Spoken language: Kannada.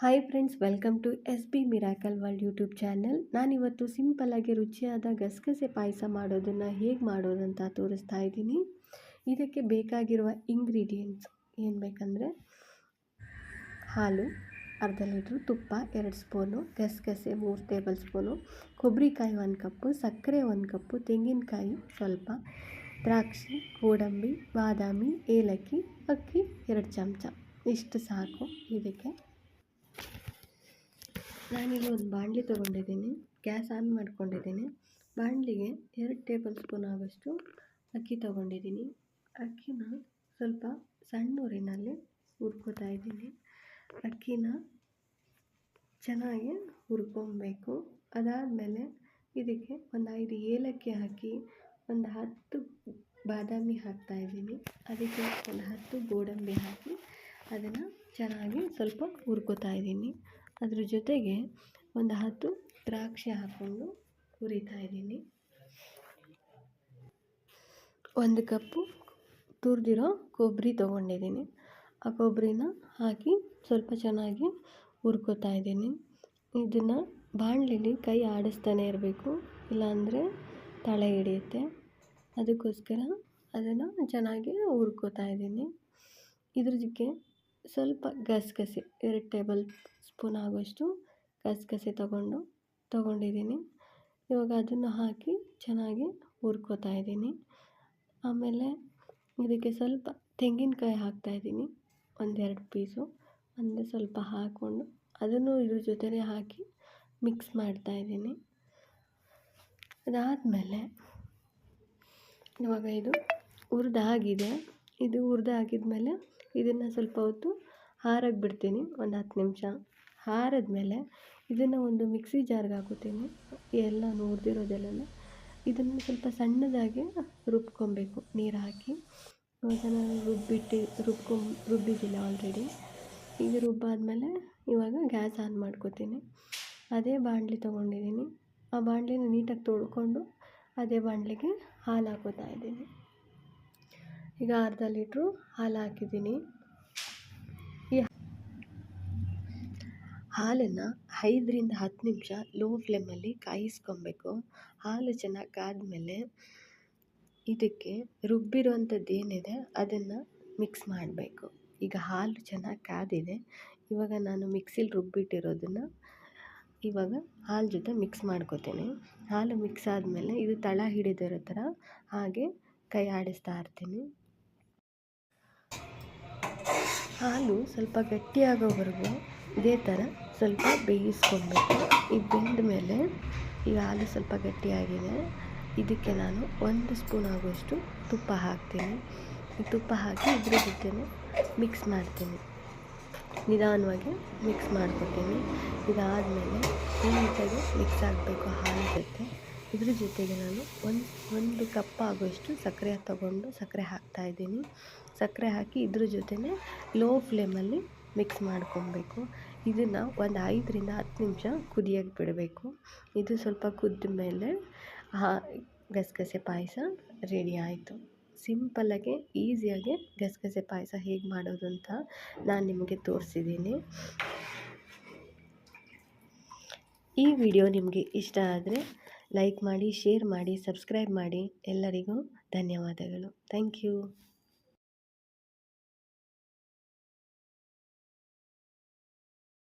Hi friends welcome to S B miracle world YouTube channel ನಾನಿವತ್ತು ಸಿಂಪಲ್ಲಾಗಿ ರುಚಿಯಾದ ಗಸಗಸೆ ಪಾಯಸ ಮಾಡೋದನ್ನು ಹೇಗೆ ಮಾಡೋದಂತ ತೋರಿಸ್ತಾ ಇದ್ದೀನಿ. ಇದಕ್ಕೆ ಬೇಕಾಗಿರುವ ಇಂಗ್ರೀಡಿಯೆಂಟ್ಸ್ ಏನು ಬೇಕಂದರೆ ಹಾಲು, ಅರ್ಧ ಲೀಟ್ರು ತುಪ್ಪ, ಎರಡು ಸ್ಪೂನು, ಗಸಗಸೆ ಮೂರು ಟೇಬಲ್ ಸ್ಪೂನು ಕೊಬ್ಬರಿಕಾಯಿ ಒಂದು ಕಪ್ಪು, ಸಕ್ಕರೆ ಒಂದು ಕಪ್ಪು, ತೆಂಗಿನಕಾಯಿ ಸ್ವಲ್ಪ, ದ್ರಾಕ್ಷಿ, ಗೋಡಂಬಿ, ಬಾದಾಮಿ, ಏಲಕ್ಕಿ, ಅಕ್ಕಿ ಎರಡು ಚಮಚ. ಇಷ್ಟು ಸಾಕು ಇದಕ್ಕೆ. ನಾನಿಲ್ಲಿ ಒಂದು ಬಾಣಲಿ ತೊಗೊಂಡಿದ್ದೀನಿ. ಗ್ಯಾಸ್ ಆನ್ ಮಾಡ್ಕೊಂಡಿದ್ದೀನಿ. ಬಾಣಲಿಗೆ ಎರಡು ಟೇಬಲ್ ಸ್ಪೂನ್ ಆಗೋಷ್ಟು ಅಕ್ಕಿ ತೊಗೊಂಡಿದ್ದೀನಿ. ಅಕ್ಕಿನ ಸ್ವಲ್ಪ ಸಣ್ಣ ಊರಿನಲ್ಲಿ ಹುರ್ಕೋತಾ ಇದ್ದೀನಿ. ಅಕ್ಕಿನ ಚೆನ್ನಾಗಿ ಹುರ್ಕೊಬೇಕು. ಅದಾದಮೇಲೆ ಇದಕ್ಕೆ ಒಂದು ಐದು ಏಲಕ್ಕಿ ಹಾಕಿ ಒಂದು ಹತ್ತು ಬಾದಾಮಿ ಹಾಕ್ತಾಯಿದ್ದೀನಿ ಅದಕ್ಕೆ ಒಂದು ಹತ್ತು ಗೋಡಂಬಿ ಹಾಕಿ ಅದನ್ನು ಚೆನ್ನಾಗಿ ಸ್ವಲ್ಪ ಹುರ್ಕೋತಾ ಇದ್ದೀನಿ. ಅದ್ರ ಜೊತೆಗೆ ಒಂದು ಹತ್ತು ದ್ರಾಕ್ಷಿ ಹಾಕ್ಕೊಂಡು ಹುರಿತಾ ಇದ್ದೀನಿ. ಒಂದು ಕಪ್ಪು ತುರಿದಿರೋ ಕೊಬ್ಬರಿ ತೊಗೊಂಡಿದ್ದೀನಿ. ಆ ಕೊಬ್ಬರಿನ ಹಾಕಿ ಸ್ವಲ್ಪ ಚೆನ್ನಾಗಿ ಹುರ್ಕೋತಾ ಇದ್ದೀನಿ. ಇದನ್ನು ಬಾಣಲಿಲಿ ಕೈ ಆಡಿಸ್ತಾನೆ ಇರಬೇಕು, ಇಲ್ಲಾಂದರೆ ತಳೆ ಹಿಡಿಯುತ್ತೆ. ಅದಕ್ಕೋಸ್ಕರ ಅದನ್ನು ಚೆನ್ನಾಗಿ ಹುರ್ಕೋತಾ ಇದ್ದೀನಿ. ಇದ್ರದಕ್ಕೆ ಸ್ವಲ್ಪ ಗಸಗಸೆ, ಎರಡು ಟೇಬಲ್ ಸ್ಪೂನ್ ಆಗೋಷ್ಟು ಗಸಗಸೆ ತಗೊಂಡು ತಗೊಂಡಿದ್ದೀನಿ. ಇವಾಗ ಅದನ್ನು ಹಾಕಿ ಚೆನ್ನಾಗಿ ಹುರ್ಕೋತಾ ಇದ್ದೀನಿ. ಆಮೇಲೆ ಇದಕ್ಕೆ ಸ್ವಲ್ಪ ತೆಂಗಿನಕಾಯಿ ಹಾಕ್ತಾಯಿದ್ದೀನಿ ಒಂದೆರಡು ಪೀಸು. ಅಂದರೆ ಸ್ವಲ್ಪ ಹಾಕ್ಕೊಂಡು ಅದನ್ನು ಇದ್ರ ಜೊತೆಯೇ ಹಾಕಿ ಮಿಕ್ಸ್ ಮಾಡ್ತಾಯಿದ್ದೀನಿ ಅದಾದಮೇಲೆ ಇವಾಗ ಇದು ಹುರಿದಾಗಿದೆ. ಇದು ಹುರಿದಾಗಿದ್ಮೇಲೆ ಇದನ್ನು ಸ್ವಲ್ಪ ಹೊತ್ತು ಹಾರಕ್ಕೆ ಬಿಡ್ತೀನಿ ಒಂದು ಹತ್ತು ನಿಮಿಷ. ಆರಿದ್ಮೇಲೆ ಇದನ್ನು ಒಂದು ಮಿಕ್ಸಿ ಜಾರ್ಗೆ ಹಾಕೋತೀನಿ ಎಲ್ಲ ನೋಡ್ದಿರೋದೆಲ್ಲ ಇದನ್ನು ಸ್ವಲ್ಪ ಸಣ್ಣದಾಗಿ ರುಬ್ಕೊಬೇಕು. ನೀರು ಹಾಕಿ. ಅದನ್ನು ನಾನು ರುಬ್ಬಿಟ್ಟು, ರುಬ್ಕೊಂ ರುಬ್ಬಿದ್ದೀನಿ ಆಲ್ರೆಡಿ ಈಗ ರುಬ್ಬಾದಮೇಲೆ ಇವಾಗ ಗ್ಯಾಸ್ ಆನ್ ಮಾಡ್ಕೋತೀನಿ. ಅದೇ ಬಾಣಲಿ ತೊಗೊಂಡಿದ್ದೀನಿ. ಆ ಬಾಣಲಿನ ನೀಟಾಗಿ ತೊಳ್ಕೊಂಡು ಅದೇ ಬಾಣಲಿಗೆ ಹಾಲು ಹಾಕೋತಾ ಇದ್ದೀನಿ. ಈಗ ಅರ್ಧ ಲೀಟ್ರು ಹಾಲು ಹಾಕಿದ್ದೀನಿ. ಹಾಲನ್ನು ಐದರಿಂದ ಹತ್ತು ನಿಮಿಷ ಲೋ ಫ್ಲೇಮಲ್ಲಿ ಕಾಯಿಸ್ಕೊಬೇಕು. ಹಾಲು ಚೆನ್ನಾಗಿ ಕಾದ್ಮೇಲೆ ಇದಕ್ಕೆ ರುಬ್ಬಿರುವಂಥದ್ದು ಏನಿದೆ ಅದನ್ನು ಮಿಕ್ಸ್ ಮಾಡಬೇಕು. ಈಗ ಹಾಲು ಚೆನ್ನಾಗಿ ಕಾದಿದೆ ಇವಾಗ ನಾನು ಮಿಕ್ಸಿಲಿ ರುಬ್ಬಿಟ್ಟಿರೋದನ್ನು ಇವಾಗ ಹಾಲು ಜೊತೆ ಮಿಕ್ಸ್ ಮಾಡ್ಕೋತೀನಿ. ಹಾಲು ಮಿಕ್ಸ್ ಆದಮೇಲೆ ಇದು ತಳ ಹಿಡಿದಿರೋ ಥರ ಹಾಗೆ ಕೈ ಆಡಿಸ್ತಾ ಇರ್ತೀನಿ. ಹಾಲು ಸ್ವಲ್ಪ ಗಟ್ಟಿಯಾಗೋವರೆಗೂ ಇದೇ ಥರ ಸ್ವಲ್ಪ ಬೇಯಿಸ್ಕೊಬೇಕು. ಇದು ಬೆಂದ ಮೇಲೆ ಈಗ ಹಾಲು ಸ್ವಲ್ಪ ಗಟ್ಟಿಯಾಗಿದೆ. ಇದಕ್ಕೆ ನಾನು ಒಂದು ಸ್ಪೂನ್ ಆಗುವಷ್ಟು ತುಪ್ಪ ಹಾಕ್ತೀನಿ. ಈ ತುಪ್ಪ ಹಾಕಿ ಇದ್ರ ಜೊತೆನೆ ಮಿಕ್ಸ್ ಮಾಡ್ತೀನಿ. ನಿಧಾನವಾಗಿ ಮಿಕ್ಸ್ ಮಾಡ್ಕೊತೀನಿ. ಇದಾದಮೇಲೆ ನೀಟಾಗಿ ಮಿಕ್ಸ್ ಆಗಬೇಕು ಹಾಲು ಜೊತೆ. ಇದ್ರ ಜೊತೆಗೆ ನಾನು ಒಂದು ಒಂದು ಕಪ್ ಆಗುವಷ್ಟು ಸಕ್ಕರೆ ತಗೊಂಡು ಸಕ್ಕರೆ ಹಾಕ್ತಾಯಿದ್ದೀನಿ ಸಕ್ಕರೆ ಹಾಕಿ ಇದ್ರ ಜೊತೆ ಲೋ ಫ್ಲೇಮಲ್ಲಿ ಮಿಕ್ಸ್ ಮಾಡ್ಕೊಬೇಕು. ಇದನ್ನು ಒಂದು ಐದರಿಂದ ಹತ್ತು ನಿಮಿಷ ಕುದಿಯೋಕ್ಕೆ ಬಿಡಬೇಕು. ಇದು ಸ್ವಲ್ಪ ಕುದ್ದ ಮೇಲೆ ಗಸಗಸೆ ಪಾಯಸ ರೆಡಿ ಆಯಿತು. ಸಿಂಪಲ್ಲಾಗಿ ಈಸಿಯಾಗಿ ಗಸಗಸೆ ಪಾಯಸ ಹೇಗೆ ಮಾಡೋದು ಅಂತ ನಾನು ನಿಮಗೆ ತೋರಿಸಿದ್ದೀನಿ. ಈ ವಿಡಿಯೋ ನಿಮಗೆ ಇಷ್ಟ ಆದರೆ ಲೈಕ್ ಮಾಡಿ ಶೇರ್ ಮಾಡಿ ಸಬ್ಸ್ಕ್ರೈಬ್ ಮಾಡಿ. ಎಲ್ಲರಿಗೂ ಧನ್ಯವಾದಗಳು. Thank you